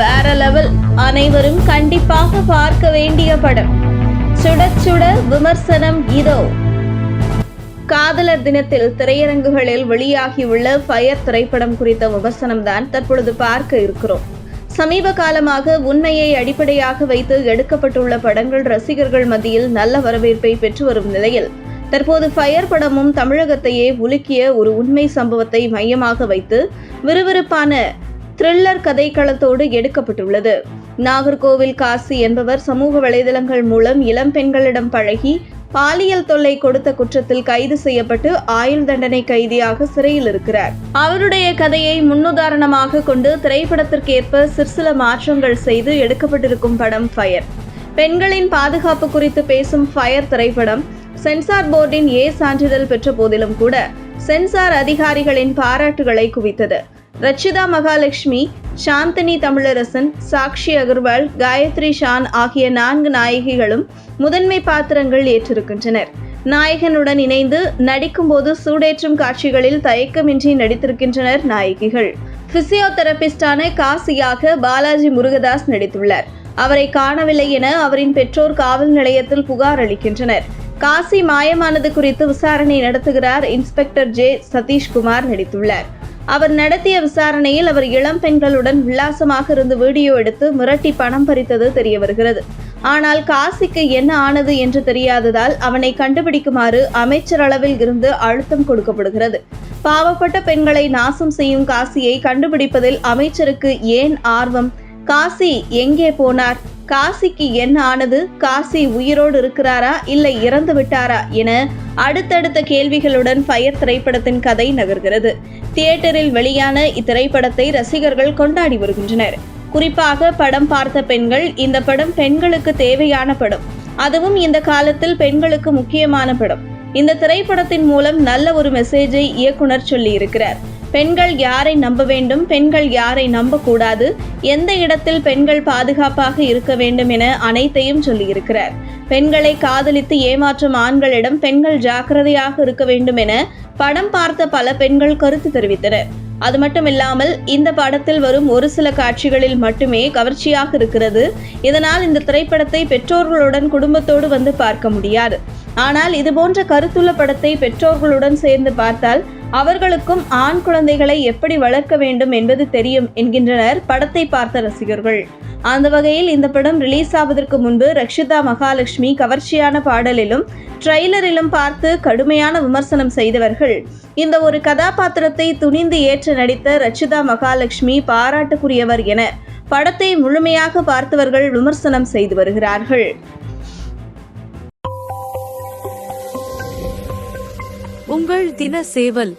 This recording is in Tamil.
வேற லெவல் அனைவரும் கண்டிப்பாக பார்க்க வேண்டிய படம். சுட சுட விமர்சனம் இதோ. காதலர் தினத்தில் திரையரங்குகளில் வெளியாகியுள்ள ஃபயர் திரைப்படம் குறித்த விமர்சனம் தான் தற்பொழுது பார்க்க இருக்கிறோம். சமீப காலமாக உண்மையை அடிப்படையாக வைத்து எடுக்கப்பட்டுள்ள படங்கள் ரசிகர்கள் மத்தியில் நல்ல வரவேற்பை பெற்று வரும் நிலையில் தற்போது ஃபயர் படமும் தமிழகத்தையே உலுக்கிய ஒரு உண்மை சம்பவத்தை மையமாக வைத்து விறுவிறுப்பான த்ரில்லர் கதைக்களத்தோடு எடுக்கப்பட்டுள்ளது. நாகர்கோவில் காசி என்பவர் சமூக வலைதளங்கள் மூலம் இளம் பெண்களிடம் பழகி பாலியல் தொல்லை கொடுத்த குற்றத்தில் கைது செய்யப்பட்டு ஆயுள் தண்டனை கைதியாக சிறையில் இருக்கிறார். அவருடைய கதையை முன்னுதாரணமாக கொண்டு திரைப்படத்திற்கேற்ப சிற்சில மாற்றங்கள் செய்து எடுக்கப்பட்டிருக்கும் படம் ஃபயர் பெண்களின் பாதுகாப்பு குறித்து பேசும் ஃபயர் திரைப்படம் சென்சார் போர்டின் ஏ சான்றிதழ் பெற்ற போதிலும் கூட சென்சார் அதிகாரிகளின் பாராட்டுகளை குவித்தது. ரச்சிதா மகாலட்சுமி சாந்தினி தமிழரசன் சாக்ஷி அகர்வால் காயத்ரி ஷான் ஆகிய நான்கு நாயகிகளும் முதன்மை பாத்திரங்கள் ஏற்றிருக்கின்றனர். நாயகனுடன் இணைந்து நடிக்கும்போது சூடேற்றும் காட்சிகளில் தயக்கமின்றி நடித்திருக்கின்றனர் நாயகிகள். பிசியோதெரபிஸ்டான காசியாக பாலாஜி முருகதாஸ் நடித்துள்ளார். அவரை காணவில்லை என அவரின் பெற்றோர் காவல் நிலையத்தில் புகார் அளிக்கின்றனர். காசி மாயமானது குறித்து விசாரணை நடத்துகிறார் இன்ஸ்பெக்டர் ஜே சதீஷ்குமார் நடித்துள்ளார். அவர் நடத்திய விசாரணையில் அவர் இளம் பெண்களுடன் உல்லாசமாக இருந்து வீடியோ எடுத்து மிரட்டி பணம் பறித்தது தெரிய வருகிறது. ஆனால் காசிக்கு என்ன ஆனது என்று தெரியாததால் அவனை கண்டுபிடிக்குமாறு அமைச்சர் அளவில் இருந்து அழுத்தம் கொடுக்கப்படுகிறது. பாவப்பட்ட பெண்களை நாசம் செய்யும் காசியை கண்டுபிடிப்பதில் அமைச்சருக்கு ஏன் ஆர்வம்? காசி எங்கே போனார்? காசிக்கு என்ன ஆனது? காசி உயிரோடு இருக்கிறாரா? இல்லை இறந்து விட்டாரா? என அடுத்தடுத்த கேள்விகளுடன் ஃபயர் திரைப்படத்தின் கதை நகர்கிறது. தியேட்டரில் வெளியான இத்திரைப்படத்தை ரசிகர்கள் கொண்டாடி வருகின்றனர். குறிப்பாக படம் பார்த்த பெண்கள் இந்த படம் பெண்களுக்கு தேவையான படம். அதுவும் இந்த காலத்தில் பெண்களுக்கு முக்கியமான படம். இந்த திரைப்படத்தின் மூலம் நல்ல ஒரு மெசேஜை இயக்குனர் சொல்லியிருக்கிறார். பெண்கள் யாரை நம்ப வேண்டும் பெண்கள் யாரை நம்பக்கூடாது எந்த இடத்தில் பெண்கள் பாதுகாப்பாக இருக்க வேண்டும் என அனைத்தையும் சொல்லியிருக்கிறார். பெண்களை காதலித்து ஏமாற்றும் ஆண்களிடம் பெண்கள் ஜாக்கிரதையாக இருக்க வேண்டும் என படம் பார்த்த பல பெண்கள் கருத்து தெரிவித்தனர். அது மட்டும் இல்லாமல் இந்த படத்தில் வரும் ஒரு சில காட்சிகளில் மட்டுமே கவர்ச்சியாக இருக்கிறது. இதனால் இந்த திரைப்படத்தை பெற்றோர்களுடன் குடும்பத்தோடு வந்து பார்க்க முடியாது. ஆனால் இதுபோன்ற கருத்துள்ள படத்தை பெற்றோர்களுடன் சேர்ந்து பார்த்தால் அவர்களுக்கும் ஆண் குழந்தைகளை எப்படி வளர்க்க வேண்டும் என்பது தெரியும் என்கின்றனர் படத்தை பார்த்த ரசிகர்கள். அந்த வகையில் இந்த படம் ரிலீஸ் ஆவதற்கு முன்பு ரக்ஷிதா மகாலட்சுமி கவர்ச்சியான பாடலிலும் ட்ரெய்லரிலும் பார்த்து கடுமையான விமர்சனம் செய்தவர்கள். இந்த ஒரு கதாபாத்திரத்தை துணிந்து ஏற்று நடித்த ரக்ஷிதா மகாலட்சுமி பாராட்டுக்குரியவர் என படத்தை முழுமையாக பார்த்தவர்கள் விமர்சனம் செய்து வருகிறார்கள். உங்கள் தின சேவல்